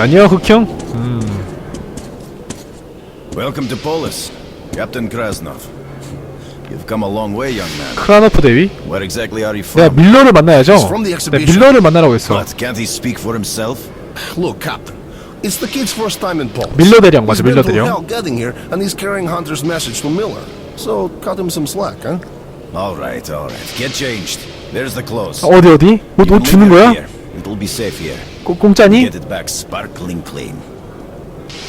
안녕 흑형. 음. Welcome to Polis, Captain Krasnov. You've come a long way, young man. 크라노프 대위. Where exactly are you 내가 from? 밀러를 만나야죠. from the 내 exhibition. 밀러를 만나라고 했어. What? Can't he speak for himself? Look, Captain. It's the kid's first time in Polis. 밀러 대령 맞아, He's been 밀러 through 대령. hell getting here, and he's carrying Hunter's message to Miller. So cut him some slack, huh? All right, all right. Get changed. There's the clothes. 어디 어디? 옷, You 옷 주는 leave it 거야? here. It'll be safe here. 공, 공짜니? Get it back sparkling clean.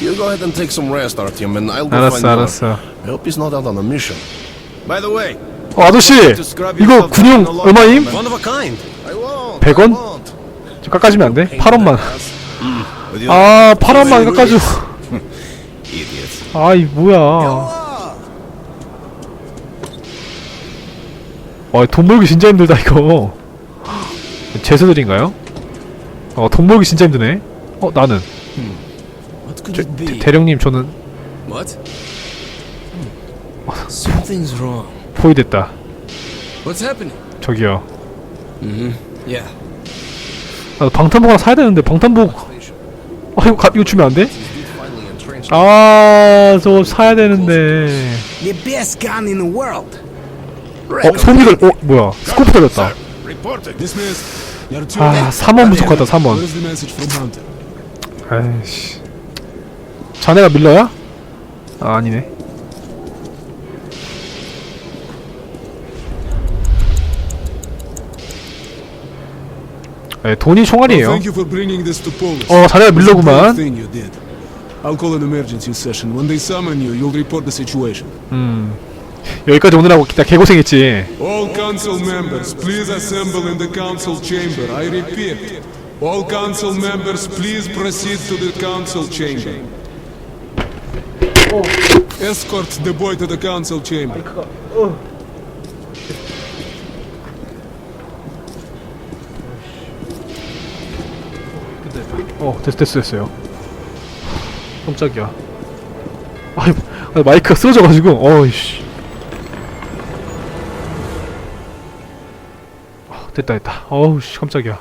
You go ahead and take some rest, Artyom, and I'll go 알았어 find Miller. 알았어. I hope he's not out on a mission. By the way, 어, 아저씨 이거 군용 얼마임? One of a kind. I won't. 100원? I won't. 좀 깎아주면 안 돼? 8원만. with your 아 8원만 깎아줘. idiot. 아이 뭐야. 와, 돈 벌기 진짜 힘들다 이거. 제수들인가요? 어, 돈 벌기 진짜 힘드네. 어, 나는 What could it be? 대령님 저는 What? Something's wrong. 포위됐다. What's happening? 저기요. Yeah. 아, 방탄복 하나 사야 되는데 방탄복. 아 이거 가, 이거 주면 안 돼? 아, 저거 사야 되는데. The best gun in the world. 어, 소리를, 어, 뭐야. 스코프. Reporting. Dismissed. 아, 3원 부족하다, 3원. Where's the message from Hunter? 아이씨. 자네가 밀러야? 아, 아니네. 네, 돈이 총알이에요. 어, 자네가 밀러구만. brave 여기까지 오느라고 진짜 개고생했지. All council members, please assemble in the council chamber. I repeat. All council members, please proceed to the council chamber. Escort the boy to the council chamber. 어, 됐, 됐어, 됐어요. 깜짝이야. 아이, 아, 마이크가 쓰러져가지고, 어이씨. 됐다, 됐다. 어우 씨, 깜짝이야.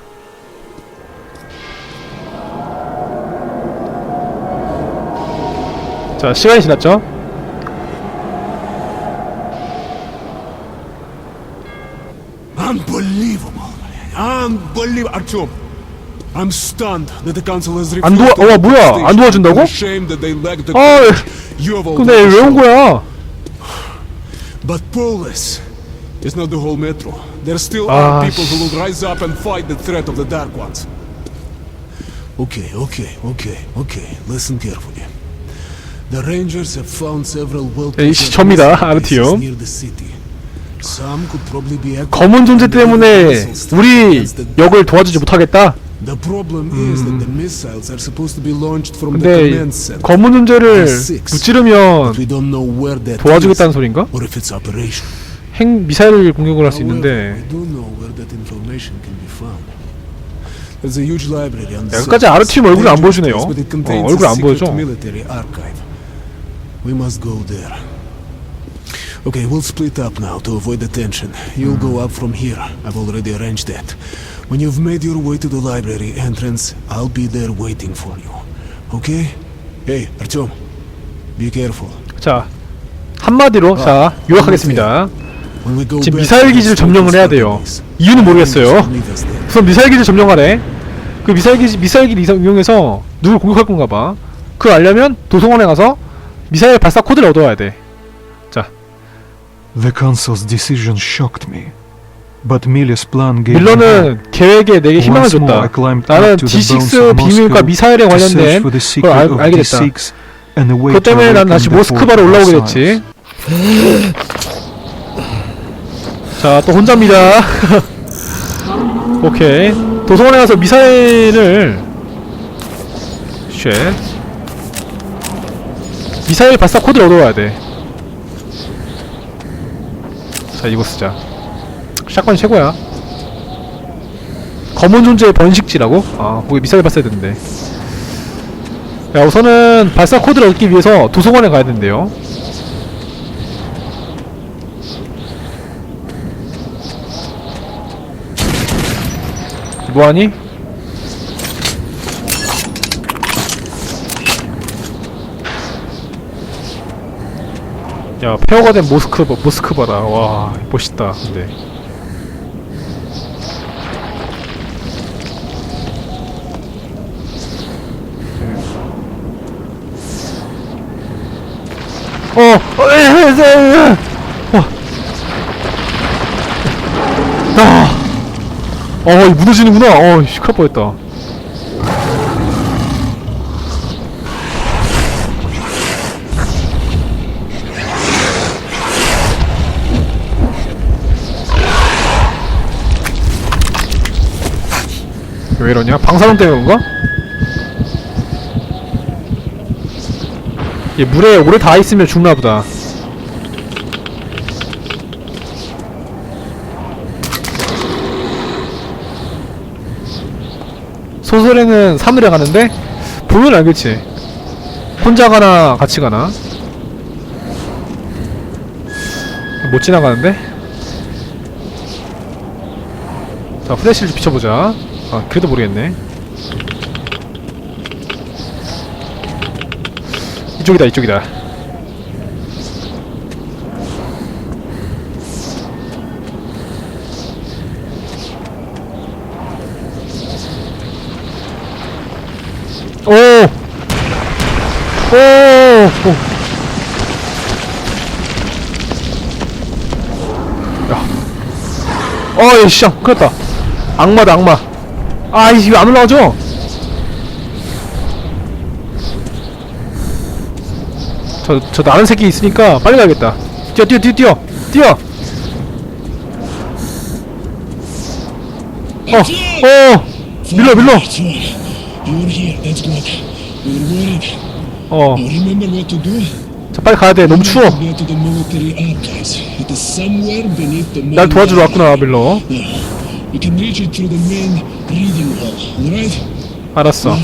자, 시간이 지났죠? Unbelievable. Unbelievable. Artyom, I'm stunned that the council has 안 refused 도와- to 어, let 뭐야? 안 도와준다고? I'm ashamed that they lacked the 아, you have all 근데 done to 왜온 show. 거야? But Polis is not the whole metro. There still Ah, are people who will rise up and fight the threat of the Dark Ones. Okay, okay, okay, okay. Listen carefully. The Rangers have found several well 이 시점이다, 아르티움. near the city. Some could probably be 검은 존재 때문에 우리 역을 도와주지 못하겠다? The problem is that the missiles are supposed to be launched from the 근데 command center. 검은 존재를 무찌르면 We don't know where that 도와주겠다는 is, 소린가? or if it's operation. 핵 미사일 공격을 할 수 있는데 the 여기까지. 아르티움 얼굴을 안 보여주네요. 어, 얼굴 안 보여줘. We must go there. Okay, we'll split up now to avoid the tension. You'll go up from here. I've already arranged that. When you've made your way to the library entrance, I'll be there waiting for you. Okay? Hey, Artyom. Be careful. 자 한마디로 자 요약하겠습니다. 지금 미사일 기지를 점령을 해야 돼요. 이유는 모르겠어요. 우선 미사일 기지 점령하래. 그 미사일 기지 미사일 기지 이상- 이용해서 누굴 공격할 건가 봐. 그걸 알려면 도서관에 가서 미사일 발사 코드를 얻어와야 돼. 자 The council's decision shocked me. But Miller's plan gave me hope. 밀러는 계획에 내게 희망을 줬다. 나는 up to the bones D6 of 비밀과 미사일에 관련된 걸 알, 알게 됐다. D6 and a way 그것 to 때문에 난 다시 모스크바로 올라오게. 됐지. 자, 또 혼자입니다. 오케이. 도서관에 가서 미사일을 쉣. 미사일 발사 코드를 얻어와야 돼. 자, 이거 쓰자. 샷건이 최고야. 검은 존재의 번식지라고? 아, 거기 미사일 발사해야 되는데. 야, 우선은 발사 코드를 얻기 위해서 도서관에 가야 된대요. 뭐하니? 야 폐허가 된 모스크 바, 모스크 바라 와 멋있다 근데 어! 어! 어, 이 무너지는구나. 어, 씨, 큰일 뻔했다. 왜 이러냐? 방사능 때문에 그런가? 얘 물에 오래 닿아 있으면 죽나 보다. 소설에는 산으로 가는데 보면 알겠지. 혼자 가나 같이 가나? 못 지나가는데? 자, 플래시를 좀 비춰보자. 아, 그래도 모르겠네. 이쪽이다, 이쪽이다. 오! 오! 오! 야. 어이, 씨, 큰일 났다. 악마다, 악마. 아, 이거 안 올라가죠? 저, 저 나는 새끼 있으니까 빨리 가야겠다. 뛰어, 뛰어, 뛰어, 뛰어! 뛰어! 어, 어! 밀러, 밀러! You were here, that's good. We were worried. 어, Now remember what to do? 자, 빨리 가야 돼. 너무 추워. 날 도와주러. 왔구나, you alright? 알았어.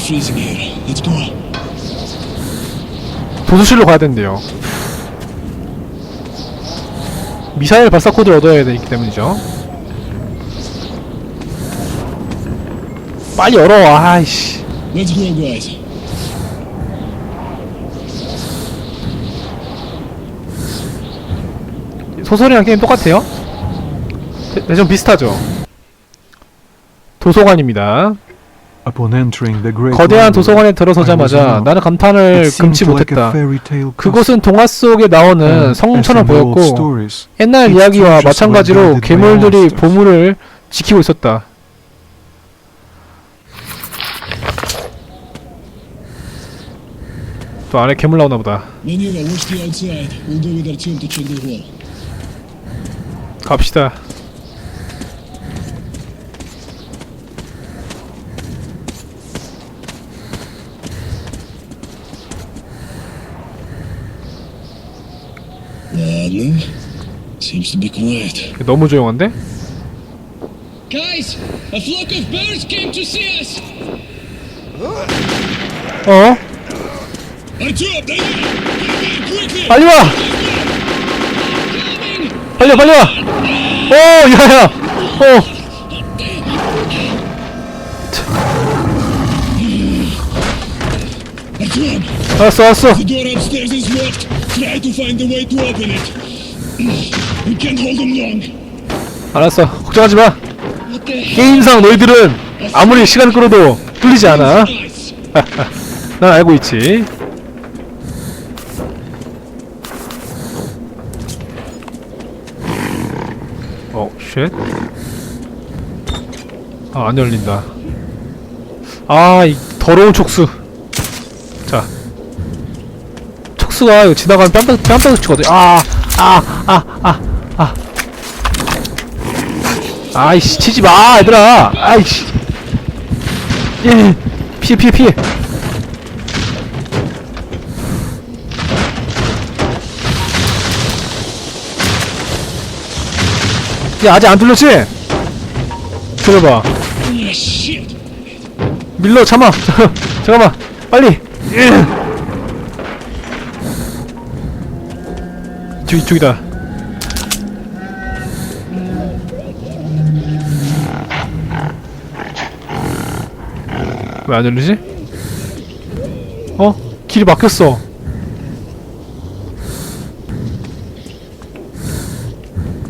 도서실로 가야 된대요. 미사일 발사 코드를 얻어야 되기 때문이죠. 빨리 열어, 아이씨. Let's go, guys. 소설이랑 게임 똑같아요? 네, 네, 좀 비슷하죠? 도서관입니다. Upon entering the great 거대한 도서관에 들어서자마자. 나는 감탄을 금치 못했다. 그곳은 동화 속에 나오는 and 성처럼 보였고 옛날 이야기와 마찬가지로 괴물들이. 보물을 지키고 있었다. 또 안에 괴물 나오나 보다. Manila, watch the outside. We'll go with our team to check the hall. 갑시다. Uh, no. Seems to be quiet. 너무 조용한데? Guys, a flock of birds came to see us. 어? 빨리 와! 빨리 와, 빨리 와! 오, 야야! 어! Artyom, 알았어, 알았어. 알았어. 걱정하지 마. 게임상 너희들은 아무리 시간 끌어도 뚫리지 않아. 난 알고 있지. 어, 쉣. 아, 안 열린다. 아, 이 더러운 촉수. 자. 촉수가 이거 지나가면 뺨딱, 뺨딱 치거든. 아, 아, 아, 아, 아. 아이씨, 치지 마, 얘들아. 아이씨. 예, 피해, 피해, 피해. 야 아직 안 뚫렸지? 들어봐. 밀러 참아 잠깐만 빨리 이쪽 이쪽이다 왜 안 열리지? 어? 길이 막혔어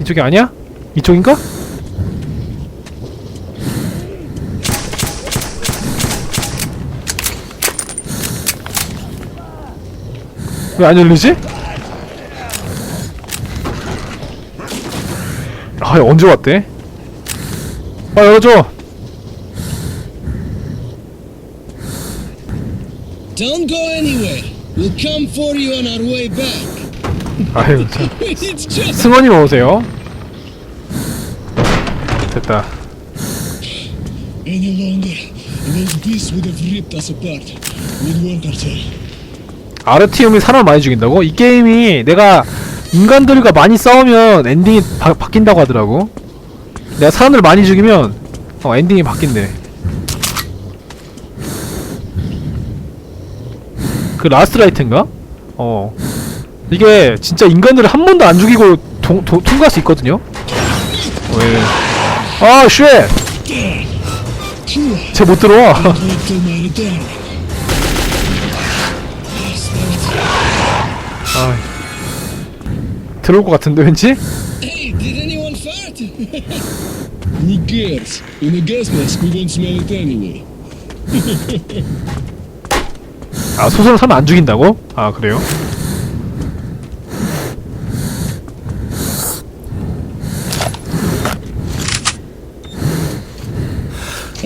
이쪽이 아니야? 이쪽인가? 왜 안 열리지? 아 언제 왔대? 아 열어줘 Don't go anywhere. We'll come for you on our way back. 아유 참 it's just 승원이 오세요 ourselves. 아르티움이 사람을 많이 죽인다고? 이 게임이 내가 인간들과 많이 싸우면 엔딩이 바, 바뀐다고 하더라고 내가 사람들 많이 죽이면 어 엔딩이 바뀐대 그 라스트 라이트인가? 어 이게 진짜 인간들을 한 번도 안 죽이고 동, 도, 통과할 수 있거든요? 왜? 아 쉣! 쟤 못 들어와 return. 들어올 것 같은데 왠지? 아 소설을 사면 안 죽인다고? 아 그래요?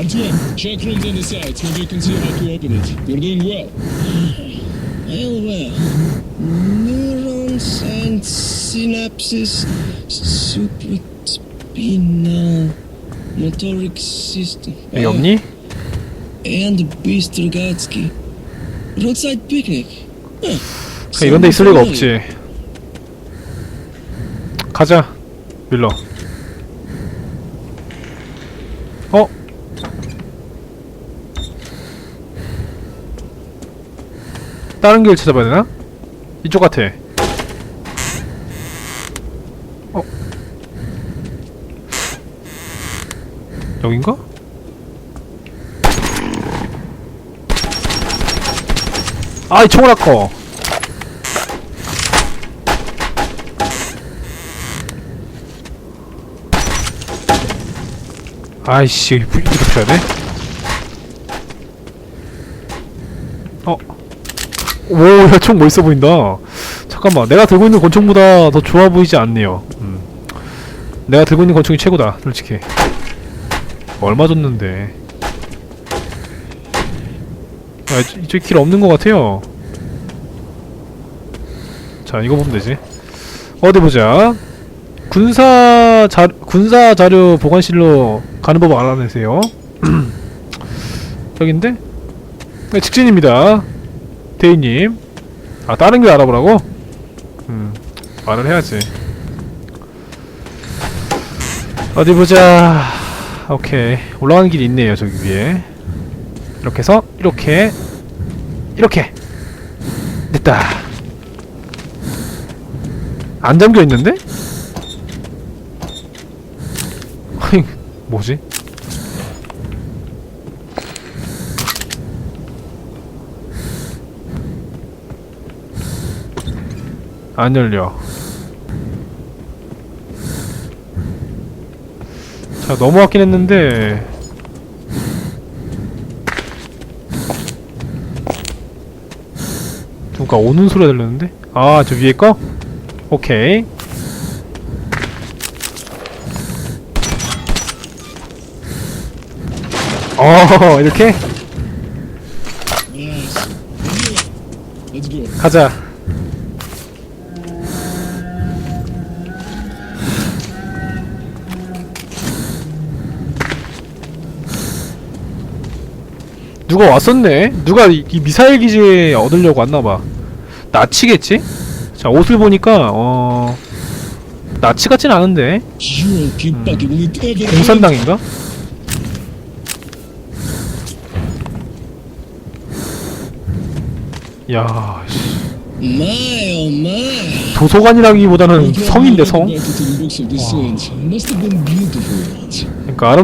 Check rooms on the sides. Can see how to open it. You're doing well. Well, well. Neurons and synapses, supraspinal motoric system. 여기 없니? And Beast Rogatsky. Roadside picnic. Huh. 그 이런 데 있을 리가. 없지 가자 밀러 다른 길 찾아봐야 되나? 이쪽 같아 어? 여긴가? 아이 아까 아이씨 이렇게 붙여야 돼? 오야 총 멋있어 보인다 잠깐만 내가 들고 있는 권총보다 더 좋아 보이지 않네요 음. 내가 들고 있는 권총이 최고다 솔직히 얼마 줬는데 아 이쪽- 길 없는 것 같아요 자 이거 보면 되지 어디 보자 군사 자 군사 자료 보관실로 가는 법 알아내세요. 여긴데? 네, 직진입니다. 대인님. 아 다른 길 알아보라고? 음 말을 해야지. 어디 보자. 오케이 올라가는 길이 있네요 저기 위에. 이렇게 해서 이렇게 이렇게 됐다. 안 잠겨 있는데? 아니 뭐지? 안 열려. 자 넘어왔긴 했는데 누가 오는 소리가 들렸는데? 아 저 위에 거? 오케이 어 이렇게 go. 가자. 누가 왔었네? 누가 이, 이 미사일 기지에 얻으려고 왔나봐. 나치겠지? 자 옷을 보니까 어 나치 같진 않은데 공산당인가? 야 씨. Oh. 도서관이라기보다는 성인데 성. 그러니까 아름